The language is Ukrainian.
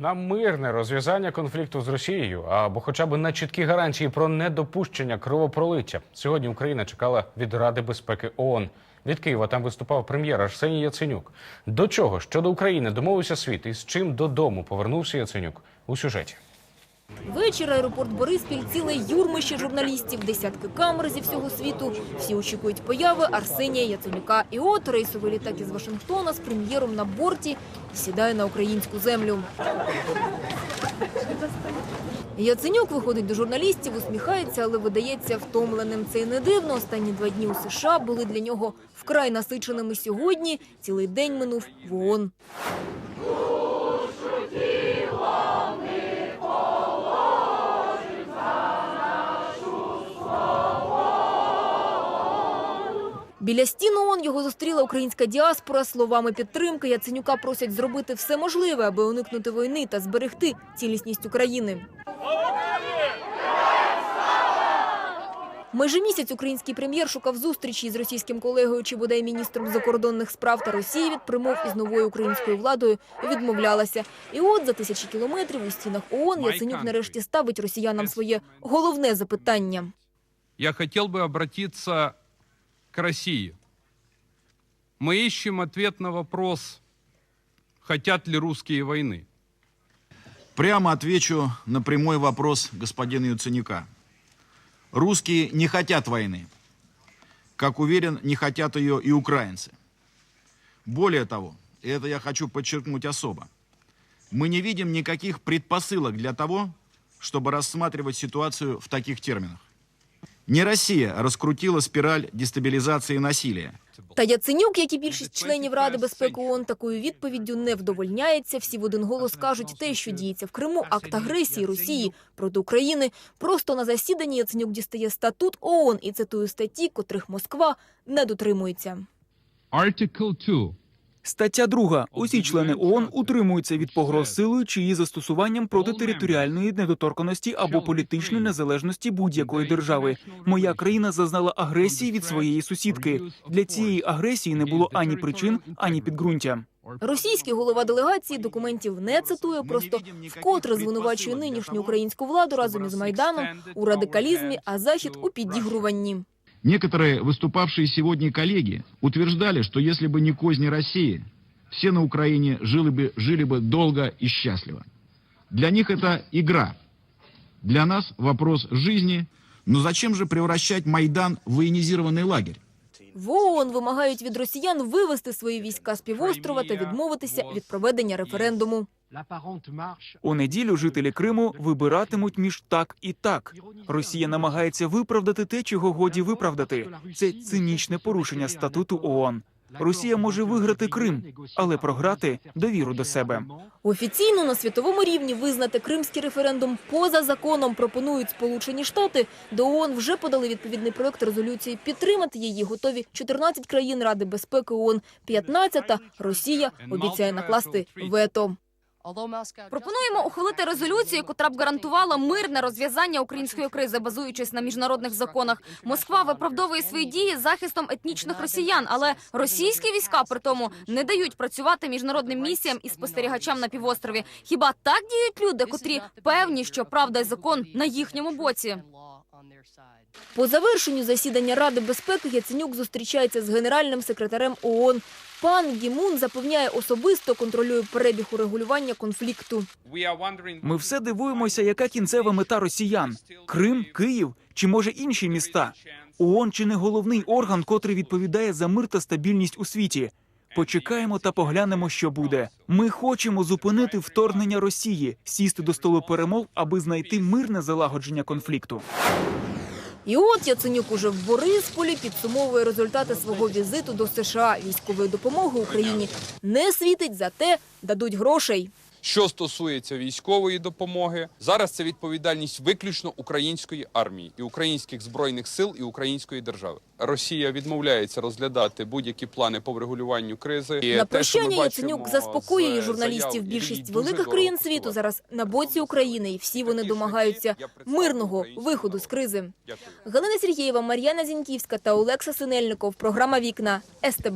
На мирне розв'язання конфлікту з Росією або хоча б на чіткі гарантії про недопущення кровопролиття. Сьогодні Україна чекала від Ради безпеки ООН. Від Києва там виступав прем'єр Арсеній Яценюк. До чого щодо України домовився світ і з чим додому повернувся Яценюк у сюжеті. Вечір аеропорт Бориспіль ціле юрмище журналістів, десятки камер зі всього світу. Всі очікують появи Арсенія Яценюка. І от рейсовий літак із Вашингтона з прем'єром на борті сідає на українську землю. Яценюк виходить до журналістів, усміхається, але видається втомленим. Це й не дивно. Останні два дні у США були для нього вкрай насиченими сьогодні. Цілий день минув в ООН. Біля стін ООН його зустріла українська діаспора словами підтримки. Яценюка просять зробити все можливе, аби уникнути війни та зберегти цілісність України. Майже місяць український прем'єр шукав зустрічі з російським колегою чи бодай міністром закордонних справ та Росії від примов із новою українською владою відмовлялася. І от за тисячі кілометрів у стінах ООН Яценюк нарешті ставить росіянам своє головне запитання. я хотел бы обратиться к России. Мы ищем ответ на вопрос, хотят ли русские войны. Прямо отвечу на прямой вопрос господина Яценюка. Русские не хотят войны. Как уверен, не хотят ее и украинцы. Более того, и это я хочу подчеркнуть особо, мы не видим никаких предпосылок для того, чтобы рассматривать ситуацию в таких терминах. Не Россия раскрутила спираль дестабилизации и насилия. Та Яценюк, як і більшість членів Ради безпеки ООН, такою відповіддю не вдовольняється. Всі в один голос кажуть, те, що діється в Криму, акт агресії Росії проти України. Просто на засіданні Яценюк дістає статут ООН і цитує статті, котрих Москва не дотримується. Article 2. Стаття 2. Усі члени ООН утримуються від погроз силою чи її застосуванням проти територіальної недоторканості або політичної незалежності будь-якої держави. Моя країна зазнала агресії від своєї сусідки. Для цієї агресії не було ані причин, ані підґрунтя. Російський голова делегації документів не цитує, просто вкотре звинувачує нинішню українську владу разом із Майданом у радикалізмі, а Захід у підігруванні. Некоторые выступавшие сегодня коллеги утверждали, что если бы не козни России, все на Украине жили бы, жили бы долго и счастливо. Для них это игра. Для нас вопрос жизни. Но зачем же превращать Майдан в военизированный лагерь? В ООН вимагають від росіян вивести свої війська з півострова та відмовитися від проведення референдуму. У неділю жителі Криму вибиратимуть між так і так. Росія намагається виправдати те, чого годі виправдати. Це цинічне порушення статуту ООН. Росія може виграти Крим, але програти довіру до себе. Офіційно на світовому рівні визнати кримський референдум поза законом пропонують Сполучені Штати. До ООН вже подали відповідний проект резолюції. Підтримати її готові 14 країн Ради безпеки ООН. 15-та Росія обіцяє накласти вето. Пропонуємо ухвалити резолюцію, котра б гарантувала мирне розв'язання української кризи, базуючись на міжнародних законах. Москва виправдовує свої дії захистом етнічних росіян, але російські війська при тому не дають працювати міжнародним місіям і спостерігачам на півострові. Хіба так діють люди, котрі певні, що правда і закон на їхньому боці? По завершенню засідання Ради безпеки Яценюк зустрічається з генеральним секретарем ООН. Пан Гімун запевняє особисто контролює перебіг урегулювання конфлікту. Ми все дивуємося, яка кінцева мета росіян: Крим, Київ чи може інші міста. ООН чи не головний орган, котрий відповідає за мир та стабільність у світі. Почекаємо та поглянемо, що буде. Ми хочемо зупинити вторгнення Росії, сісти до столу перемов, аби знайти мирне залагодження конфлікту. І от Яценюк уже в Борисполі підсумовує результати свого візиту до США. Військової допомоги Україні не світить, зате дадуть грошей. Що стосується військової допомоги, зараз це відповідальність виключно української армії і українських збройних сил і української держави. Росія відмовляється розглядати будь-які плани по врегулюванню кризи. І На те, прощання Яценюк заспокоює журналістів. Більшість великих країн світу зараз на боці України, і всі вони домагаються мирного виходу з кризи. Дякую. Галина Сергієва, Мар'яна Зіньківська та Олекса Синельников. Програма Вікна СТБ.